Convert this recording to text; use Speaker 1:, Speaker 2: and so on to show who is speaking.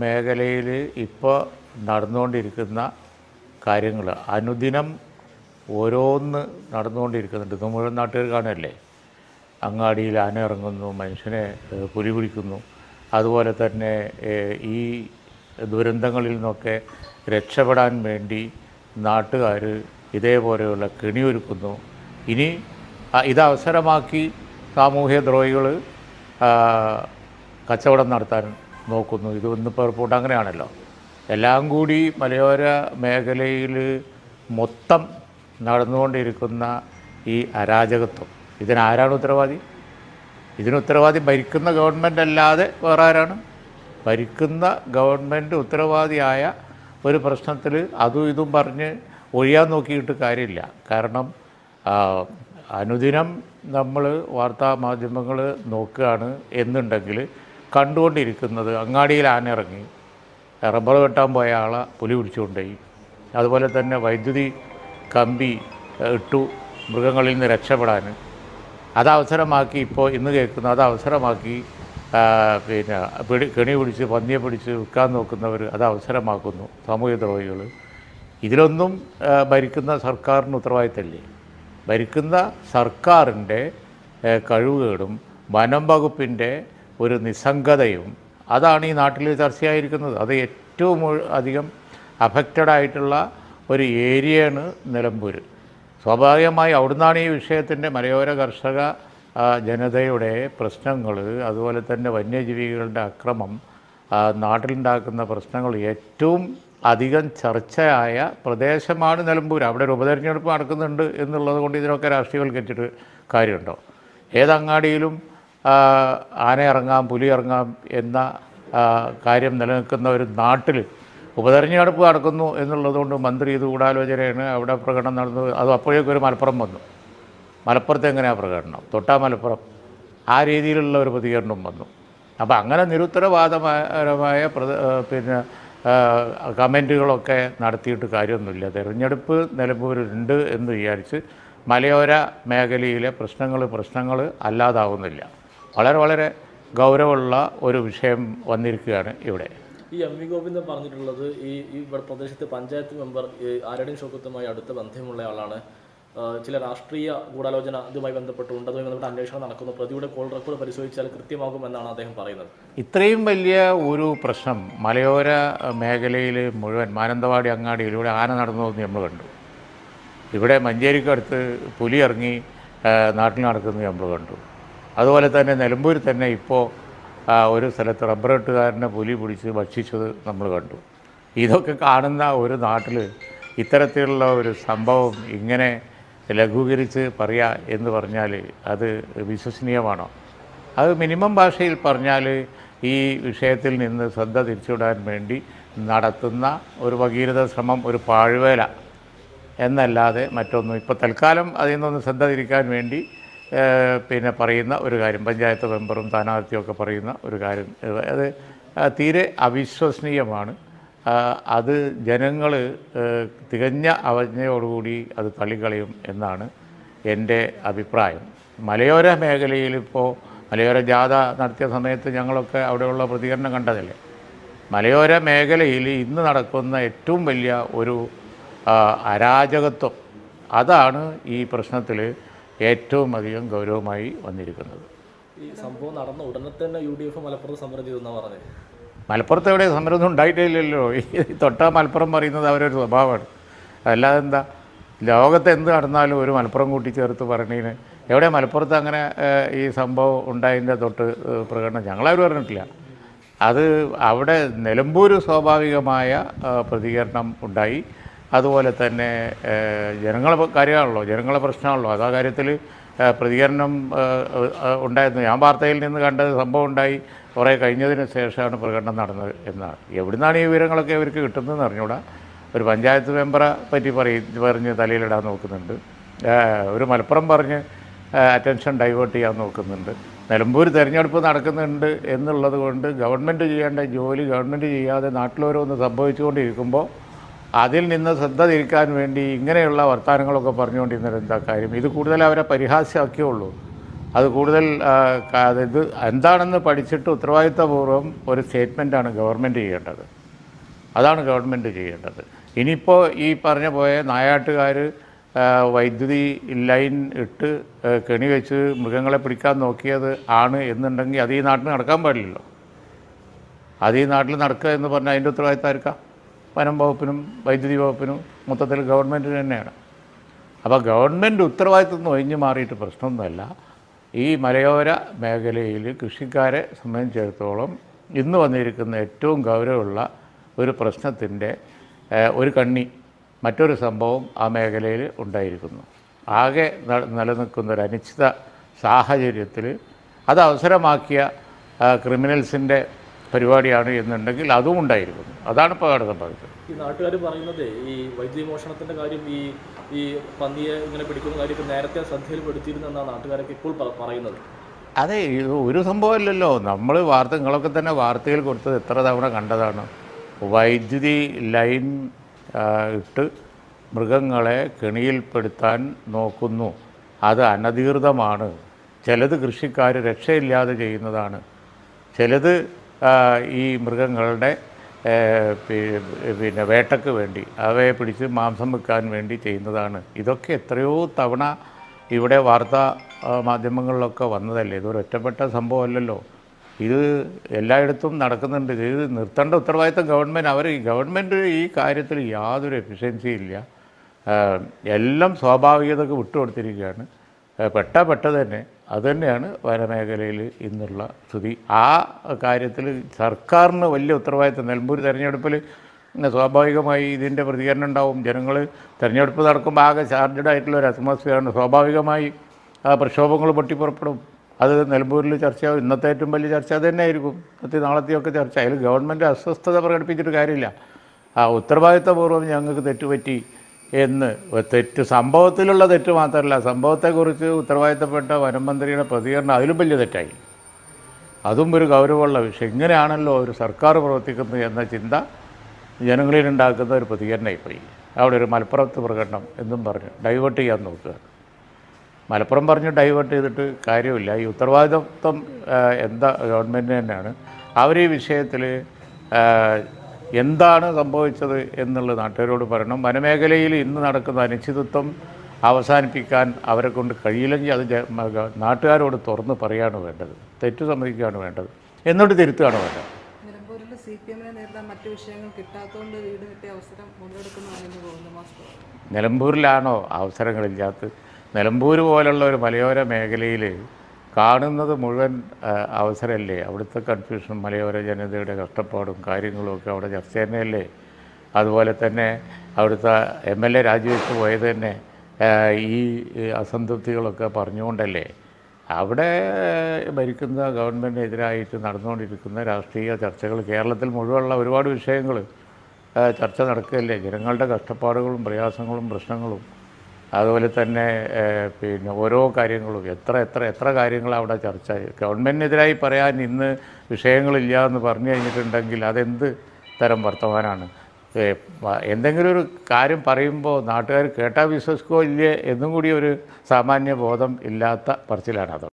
Speaker 1: മേഖലയിൽ ഇപ്പോൾ നടന്നുകൊണ്ടിരിക്കുന്ന കാര്യങ്ങൾ അനുദിനം ഓരോന്ന് നടന്നുകൊണ്ടിരിക്കുന്നുണ്ട്. ഇത് മുഴുവൻ നാട്ടുകാർ കാണുമല്ലേ അങ്ങാടിയിൽ ആന ഇറങ്ങുന്നു മനുഷ്യനെ പുലി പിടിക്കുന്നു അതുപോലെ തന്നെ ഈ ദുരന്തങ്ങളിൽ നിന്നൊക്കെ രക്ഷപ്പെടാൻ വേണ്ടി നാട്ടുകാർ ഇതേപോലെയുള്ള കെണിയൊരുക്കുന്നു. ഇനി ഇത് അവസരമാക്കി സാമൂഹ്യ ദ്രോഹികൾ കച്ചവടം നടത്താൻ നോക്കുന്നു. ഇത് ഇന്നിപ്പോൾ റിപ്പോർട്ട് അങ്ങനെയാണല്ലോ. എല്ലാം കൂടി മലയോര മേഖലയിൽ മൊത്തം നടന്നുകൊണ്ടിരിക്കുന്ന ഈ അരാജകത്വം. ഇതിനാരാണ് ഉത്തരവാദി? ഇതിന് ഉത്തരവാദി ഭരിക്കുന്ന ഗവൺമെന്റ് അല്ലാതെ വേറെ ആരാണ്? ഭരിക്കുന്ന ഗവൺമെന്റ് ഉത്തരവാദിയായ ഒരു പ്രശ്നത്തിൽ അതും ഇതും പറഞ്ഞ് ഒഴിയാൻ നോക്കിയിട്ട് കാര്യമില്ല. കാരണം അനുദിനം നമ്മൾ വാർത്താ മാധ്യമങ്ങൾ നോക്കുകയാണ് എന്നുണ്ടെങ്കിൽ കണ്ടുകൊണ്ടിരിക്കുന്നത് അങ്ങാടിയിൽ ആന ഇറങ്ങി റബ്ബർ വെട്ടാൻ പോയ ആളെ പുലി പിടിച്ചുകൊണ്ടുപോയി. അതുപോലെ തന്നെ വൈദ്യുതി കമ്പി ഇട്ടു മൃഗങ്ങളിൽ നിന്ന് രക്ഷപ്പെടാൻ. അത് അവസരമാക്കി ഇപ്പോൾ ഇന്ന് കേൾക്കുന്നു അത് അവസരമാക്കി പിന്നെ പിടി കെണി പിടിച്ച് പന്നിയെ പിടിച്ച് വിൽക്കാൻ നോക്കുന്നവർ അത് അവസരമാക്കുന്നു സാമൂഹ്യ ദ്രോഹികൾ. ഇതിലൊന്നും ഭരിക്കുന്ന സർക്കാരിന് ഉത്തരവാദിത്തമില്ലേ? ഭരിക്കുന്ന സർക്കാരിന്റെ കഴിവുകേടും വനം വകുപ്പിന്റെ ഒരു നിസ്സംഗതയും അതാണ് ഈ നാട്ടിൽ ചർച്ചയായിരിക്കുന്നത്. അത് ഏറ്റവും അധികം അഫക്റ്റഡ് ആയിട്ടുള്ള ഒരു ഏരിയയാണ് നിലമ്പൂർ സ്വാഭാവികമായി അവിടുന്നാണ് ഈ വിഷയത്തിന്റെ മലയോര കർഷക ജനതയുടെ പ്രശ്നങ്ങൾ അതുപോലെ തന്നെ വന്യജീവികളുടെ അക്രമം നാട്ടിലുണ്ടാക്കുന്ന പ്രശ്നങ്ങൾ ഏറ്റവും അധികം ചർച്ചയായ പ്രദേശമാണ് നിലമ്പൂർ അവിടെ ഒരു ഉപതെരഞ്ഞെടുപ്പ് നടക്കുന്നുണ്ട് എന്നുള്ളത് കൊണ്ട് ഇതിനൊക്കെ രാഷ്ട്രീയവൽക്കരിച്ചിട്ട് കാര്യമുണ്ടോ? ഏതങ്ങാടിയിലും ആന ഇറങ്ങാം പുലി ഇറങ്ങാം എന്ന കാര്യം നിലനിൽക്കുന്ന ഒരു നാട്ടിൽ ഉപതെരഞ്ഞെടുപ്പ് നടക്കുന്നു എന്നുള്ളതുകൊണ്ട് മന്ത്രി ഇത് ഗൂഢാലോചനയാണ്. അവിടെ പ്രകടനം നടന്നു അത് അപ്പോഴേക്കും ഒരു മലപ്പുറം വന്നു. മലപ്പുറത്ത് എങ്ങനെയാണ് പ്രകടനം? തൊട്ടാ മലപ്പുറം. ആ രീതിയിലുള്ള ഒരു പ്രതികരണം വന്നു. അപ്പോൾ അങ്ങനെ നിരുത്തരവാദപരമായ പിന്നെ കമന്റുകളൊക്കെ നടത്തിയിട്ട് കാര്യമൊന്നുമില്ല. തിരഞ്ഞെടുപ്പ് നിലമ്പൂരുണ്ട് എന്ന് വിചാരിച്ച് മലയോര മേഖലയിലെ പ്രശ്നങ്ങൾ പ്രശ്നങ്ങൾ അല്ലാതാവുന്നില്ല. വളരെ വളരെ ഗൗരവമുള്ള ഒരു വിഷയം വന്നിരിക്കുകയാണ് ഇവിടെ.
Speaker 2: ഈ എം വി ഗോവിന്ദൻ പറഞ്ഞിട്ടുള്ളത് ഈ ഈ ഇവിടെ പ്രദേശത്ത് പഞ്ചായത്ത് മെമ്പർ ആരുടെയും ശോകത്തുമായി അടുത്ത ബന്ധമുള്ള ആളാണ്. ചില രാഷ്ട്രീയ ഗൂഢാലോചന ഇതുമായി ബന്ധപ്പെട്ടുണ്ട് അതുമായി ബന്ധപ്പെട്ട് അന്വേഷണം നടക്കുന്നു. പ്രതിയുടെ കോൾ റെക്കോർഡ് പരിശോധിച്ചാൽ കൃത്യമാകുമെന്നാണ് അദ്ദേഹം പറയുന്നത്.
Speaker 1: ഇത്രയും വലിയ ഒരു പ്രശ്നം മലയോര മേഖലയിൽ മുഴുവൻ മാനന്തവാടി അങ്ങാടിയിലൂടെ ആന നടന്നതെന്ന് നമ്മൾ കണ്ടു. ഇവിടെ മഞ്ചേരിക്കടുത്ത് പുലി ഇറങ്ങി നാട്ടിൽ നടക്കുന്നത് നമ്മൾ കണ്ടു. അതുപോലെ തന്നെ നിലമ്പൂരിൽ തന്നെ ഇപ്പോൾ ഒരു സ്ഥലത്ത് റബ്ബർ വെട്ടുകാരനെ പുലി പിടിച്ച് ഭക്ഷിച്ചത് നമ്മൾ കണ്ടു. ഇതൊക്കെ കാണുന്ന ഒരു നാട്ടിൽ ഇത്തരത്തിലുള്ള ഒരു സംഭവം ഇങ്ങനെ ലഘൂകരിച്ച് പറയുക എന്ന് പറഞ്ഞാൽ അത് വിശ്വസനീയമാണോ? അത് മിനിമം ഭാഷയിൽ പറഞ്ഞാൽ ഈ വിഷയത്തിൽ നിന്ന് ശ്രദ്ധ തിരിച്ചുവിടാൻ വേണ്ടി നടത്തുന്ന ഒരു ഭഗീരഥ ശ്രമം ഒരു പാഴ്വേല എന്നല്ലാതെ മറ്റൊന്നും. ഇപ്പോൾ തൽക്കാലം അതിൽ നിന്നൊന്ന് ശ്രദ്ധ തിരിക്കാൻ വേണ്ടി പിന്നെ പറയുന്ന ഒരു കാര്യം. പഞ്ചായത്ത് മെമ്പറും സ്ഥാനാർത്ഥിയൊക്കെ പറയുന്ന ഒരു കാര്യം. അത് തീരെ അവിശ്വസനീയമാണ്. അത് ജനങ്ങൾ തികഞ്ഞ അവജ്ഞയോടുകൂടി അത് തള്ളിക്കളയും എന്നാണ് എന്റെ അഭിപ്രായം. മലയോര മേഖലയിൽ ഇപ്പോൾ മലയോര ജാഥ നടത്തിയ സമയത്ത് ഞങ്ങളൊക്കെ അവിടെയുള്ള പ്രതികരണം കണ്ടതല്ലേ? മലയോര മേഖലയിൽ ഇന്ന് നടക്കുന്ന ഏറ്റവും വലിയ ഒരു അരാജകത്വം. അതാണ് ഈ പ്രശ്നത്തിൽ ഏറ്റവും അധികം ഗൗരവമായി വന്നിരിക്കുന്നത്.
Speaker 2: ഈ സംഭവം നടന്ന ഉടനെ തന്നെ യു ഡി എഫ് മലപ്പുറത്ത് സമരം ചെയ്തു എന്നാണ് പറഞ്ഞത്
Speaker 1: മലപ്പുറത്ത് എവിടെ സമരമൊന്നും ഉണ്ടായിട്ടില്ലല്ലോ. ഈ തൊട്ടാ മലപ്പുറം പറയുന്നത് അവരൊരു സ്വഭാവമാണ്. അല്ലാതെ എന്താ? ലോകത്ത് എന്ത് നടന്നാലും ഒരു മലപ്പുറം കൂട്ടിച്ചേർത്ത് പറഞ്ഞതിന് എവിടെ മലപ്പുറത്ത് അങ്ങനെ ഈ സംഭവം ഉണ്ടായതിന്റെ തൊട്ട് പ്രകടനം ഞങ്ങളാരും പറഞ്ഞിട്ടില്ല അത് അവിടെ നിലമ്പൂർ സ്വാഭാവികമായ പ്രതികരണം ഉണ്ടായി. അതുപോലെ തന്നെ ജനങ്ങളെ കാര്യമാണല്ലോ ജനങ്ങളെ പ്രശ്നമാണല്ലോ. അത് ആ കാര്യത്തിൽ പ്രതികരണം ഉണ്ടായിരുന്നു. ഞാൻ വാർത്തയിൽ നിന്ന് കണ്ടത് സംഭവം ഉണ്ടായി. കുറേ കഴിഞ്ഞതിന് ശേഷമാണ് പ്രകടനം നടന്നത് എന്നാണ്. എവിടുന്നാണ് ഈ വിവരങ്ങളൊക്കെ ഇവർക്ക് കിട്ടുന്നതെന്ന് അറിഞ്ഞൂടാ. ഒരു പഞ്ചായത്ത് മെമ്പറെ പറ്റി പറയും പറഞ്ഞ് തലയിലിടാൻ നോക്കുന്നുണ്ട്. ഒരു മലപ്പുറം പറഞ്ഞ് അറ്റൻഷൻ ഡൈവേർട്ട് ചെയ്യാൻ നോക്കുന്നുണ്ട്. നിലമ്പൂർ തിരഞ്ഞെടുപ്പ് നടക്കുന്നുണ്ട് എന്നുള്ളത് കൊണ്ട് ഗവൺമെന്റ് ചെയ്യേണ്ട ജോലി ഗവൺമെന്റ് ചെയ്യാതെ നാട്ടിലോരോന്ന് സംഭവിച്ചുകൊണ്ടിരിക്കുമ്പോൾ അതിൽ നിന്ന് ശ്രദ്ധ തിരിക്കാൻ വേണ്ടി ഇങ്ങനെയുള്ള വർത്തമാനങ്ങളൊക്കെ പറഞ്ഞുകൊണ്ടിരുന്നത് എന്താ കാര്യം? ഇത് കൂടുതൽ അവരെ പരിഹാസ്യമാക്കിയുള്ളൂ അത് കൂടുതൽ ഇത് എന്താണെന്ന് പഠിച്ചിട്ട് ഉത്തരവാദിത്തപൂർവം ഒരു സ്റ്റേറ്റ്മെന്റാണ് ഗവൺമെന്റ് ചെയ്യേണ്ടത്. അതാണ് ഗവൺമെന്റ് ചെയ്യേണ്ടത്. ഇനിയിപ്പോൾ ഈ പറഞ്ഞ പോയ നായാട്ടുകാർ വൈദ്യുതി ലൈൻ ഇട്ട് കെണി വെച്ച് മൃഗങ്ങളെ പിടിക്കാൻ നോക്കിയത് ആണ് എന്നുണ്ടെങ്കിൽ അത് ഈ നാട്ടിൽ നടക്കാൻ പാടില്ലല്ലോ. അത് ഈ നാട്ടിൽ നടക്കുക എന്ന് പറഞ്ഞാൽ അതിന്റെ ഉത്തരവാദിത്തം ആർക്കാം? വനം വകുപ്പിനും വൈദ്യുതി വകുപ്പിനും മൊത്തത്തിൽ ഗവൺമെന്റിന് തന്നെയാണ്. അപ്പോൾ ഗവൺമെന്റ് ഉത്തരവാദിത്വം നിന്ന് ഒഴിഞ്ഞു മാറിയിട്ട് പ്രശ്നമൊന്നുമല്ല. ഈ മലയോര മേഖലയിൽ കൃഷിക്കാരെ സംബന്ധിച്ചിടത്തോളം ഇന്ന് വന്നിരിക്കുന്ന ഏറ്റവും ഗൗരവമുള്ള ഒരു പ്രശ്നത്തിന്റെ ഒരു കണ്ണി മറ്റൊരു സംഭവം ആ മേഖലയിൽ ഉണ്ടായിരിക്കുന്നു. ആകെ നിലനിൽക്കുന്ന ഒരു അനിശ്ചിത സാഹചര്യത്തിൽ അത് അവസരമാക്കിയ ക്രിമിനൽസിന്റെ പരിപാടിയാണ് എന്നുണ്ടെങ്കിൽ അതും ഉണ്ടായിരിക്കും അതാണ് ഇപ്പോൾ അവിടെ സംഭവിച്ചത്.
Speaker 2: ഈ നാട്ടുകാർ പറയുന്നത് ഈ വൈദ്യുതി മോഷണത്തിന്റെ കാര്യം ഈ ഈ പന്നിയെ ഇങ്ങനെ പിടിക്കുന്ന കാര്യമൊക്കെ നേരത്തെ ശ്രദ്ധയിൽപ്പെടുത്തിയിരുന്നെന്നാണ് നാട്ടുകാരൊക്കെ ഇപ്പോൾ പറയുന്നത്.
Speaker 1: അതെ ഇത് ഒരു സംഭവമല്ലല്ലോ നമ്മൾ വാർത്ത നിങ്ങളൊക്കെ തന്നെ വാർത്തയിൽ കൊടുത്തത് എത്ര തവണ കണ്ടതാണ്. വൈദ്യുതി ലൈൻ ഇട്ട് മൃഗങ്ങളെ കെണിയിൽപ്പെടുത്താൻ നോക്കുന്നു. അത് അനധികൃതമാണ്. ചിലത് കൃഷിക്കാർ രക്ഷയില്ലാതെ ചെയ്യുന്നതാണ്. ചിലത് ഈ മൃഗങ്ങളുടെ പിന്നെ വേട്ടയ്ക്ക് വേണ്ടി അവയെ പിടിച്ച് മാംസം വെക്കാൻ വേണ്ടി ചെയ്യുന്നതാണ്. ഇതൊക്കെ എത്രയോ തവണ ഇവിടെ വാർത്താ മാധ്യമങ്ങളിലൊക്കെ വന്നതല്ലേ? ഇതൊരു ഒറ്റപ്പെട്ട സംഭവമല്ലല്ലോ. ഇത് എല്ലായിടത്തും നടക്കുന്നുണ്ട്. ഇത് നിർത്തേണ്ട ഉത്തരവാദിത്തം ഗവൺമെന്റ് അവർ ഈ ഗവൺമെന്റ് ഈ കാര്യത്തിൽ യാതൊരു എഫിഷ്യൻസിയും ഇല്ല. എല്ലാം സ്വാഭാവികതക്ക് വിട്ടുകൊടുത്തിരിക്കുകയാണ്. പെട്ട പെട്ട തന്നെ. അതുതന്നെയാണ് വനമേഖലയിൽ ഇന്നുള്ള സ്ഥിതി. ആ കാര്യത്തിൽ സർക്കാരിന് വലിയ ഉത്തരവാദിത്തം. നിലമ്പൂർ തെരഞ്ഞെടുപ്പിൽ സ്വാഭാവികമായി ഇതിന്റെ പ്രതികരണം ഉണ്ടാവും. ജനങ്ങൾ തെരഞ്ഞെടുപ്പ് നടക്കുമ്പോൾ ആകെ ചാർജഡ് ആയിട്ടുള്ള ഒരു അറ്റ്മോസ്ഫിയറാണ് സ്വാഭാവികമായി ആ പ്രക്ഷോഭങ്ങൾ പൊട്ടിപ്പുറപ്പെടും. അത് നിലമ്പൂരിൽ ചർച്ചയാവും ഇന്നത്തെ ഏറ്റവും വലിയ ചർച്ച അത് തന്നെയായിരിക്കും. ഇന്നത്തെ നാളത്തെയൊക്കെ ചർച്ച. അതിൽ ഗവൺമെന്റ് അസ്വസ്ഥത പ്രകടിപ്പിച്ചിട്ട് കാര്യമില്ല. ആ ഉത്തരവാദിത്തപൂർവം ഞങ്ങൾക്ക് തെറ്റുപറ്റി എന്ന്. തെറ്റ് സംഭവത്തിലുള്ള തെറ്റ് മാത്രമല്ല സംഭവത്തെക്കുറിച്ച് ഉത്തരവാദിത്തപ്പെട്ട വനം മന്ത്രിയുടെ പ്രതികരണം അതിലും വലിയ തെറ്റായി. അതും ഒരു ഗൗരവമുള്ള വിഷയം. ഇങ്ങനെയാണല്ലോ ഒരു സർക്കാർ പ്രവർത്തിക്കുന്നത് എന്ന ചിന്ത ജനങ്ങളിൽ ഉണ്ടാക്കുന്ന ഒരു പ്രതികരണമായിപ്പോയി അവിടെ ഒരു മലപ്പുറത്ത് പ്രകടനം എന്നും പറഞ്ഞു. ഡൈവേർട്ട് ചെയ്യാൻ നോക്കുക. മലപ്പുറം പറഞ്ഞ് ഡൈവേർട്ട് ചെയ്തിട്ട് കാര്യമില്ല. ഈ ഉത്തരവാദിത്വം എന്താ ഗവൺമെന്റ് തന്നെയാണ്. അവർ ഈ വിഷയത്തിൽ എന്താണ് സംഭവിച്ചത് എന്നുള്ളത് നാട്ടുകാരോട് പറയണം. വനമേഖലയിൽ ഇന്ന് നടക്കുന്ന അനിശ്ചിതത്വം അവസാനിപ്പിക്കാൻ അവരെ കൊണ്ട് കഴിയില്ലെങ്കിൽ അത് നാട്ടുകാരോട് തുറന്ന് പറയുകയാണ് വേണ്ടത്. തെറ്റു സമ്മതിക്കുകയാണ് വേണ്ടത്. എന്നിട്ട് തിരുത്തുകയാണ് വേണ്ടത്. നിലമ്പൂരിലാണോ അവസരങ്ങളില്ലാത്തത്? നിലമ്പൂർ പോലുള്ള ഒരു മലയോര മേഖലയിൽ കാണുന്നത് മുഴുവൻ അവസരമല്ലേ? അവിടുത്തെ കൺഫ്യൂഷൻ മലയോര ജനതയുടെ കഷ്ടപ്പാടും കാര്യങ്ങളും ഒക്കെ അവിടെ ചർച്ച തന്നെയല്ലേ? അതുപോലെ തന്നെ അവിടുത്തെ എം എൽ എ രാജിവെച്ച് പോയത് തന്നെ ഈ അസംതൃപ്തികളൊക്കെ പറഞ്ഞുകൊണ്ടല്ലേ? അവിടെ ഭരിക്കുന്ന ഗവൺമെന്റിനെതിരായിട്ട് നടന്നുകൊണ്ടിരിക്കുന്ന രാഷ്ട്രീയ ചർച്ചകൾ കേരളത്തിൽ മുഴുവനുള്ള ഒരുപാട് വിഷയങ്ങൾ ചർച്ച നടക്കുകയല്ലേ? ജനങ്ങളുടെ കഷ്ടപ്പാടുകളും പ്രയാസങ്ങളും പ്രശ്നങ്ങളും അതുപോലെ തന്നെ പിന്നെ ഓരോ കാര്യങ്ങളും എത്ര എത്ര എത്ര കാര്യങ്ങൾ അവിടെ ചർച്ച ഗവൺമെന്റിനെതിരായി പറയാൻ ഇന്ന് വിഷയങ്ങളില്ല എന്ന് പറഞ്ഞു കഴിഞ്ഞിട്ടുണ്ടെങ്കിൽ അതെന്ത് തരം വർത്തമാനമാണ് എന്തെങ്കിലും ഒരു കാര്യം പറയുമ്പോൾ നാട്ടുകാർ കേട്ടാൽ വിശ്വസിക്കോ ഇല്ലേ? എന്നും കൂടി ഒരു സാമാന്യ ബോധം ഇല്ലാത്ത പറച്ചിലാണ് അത്.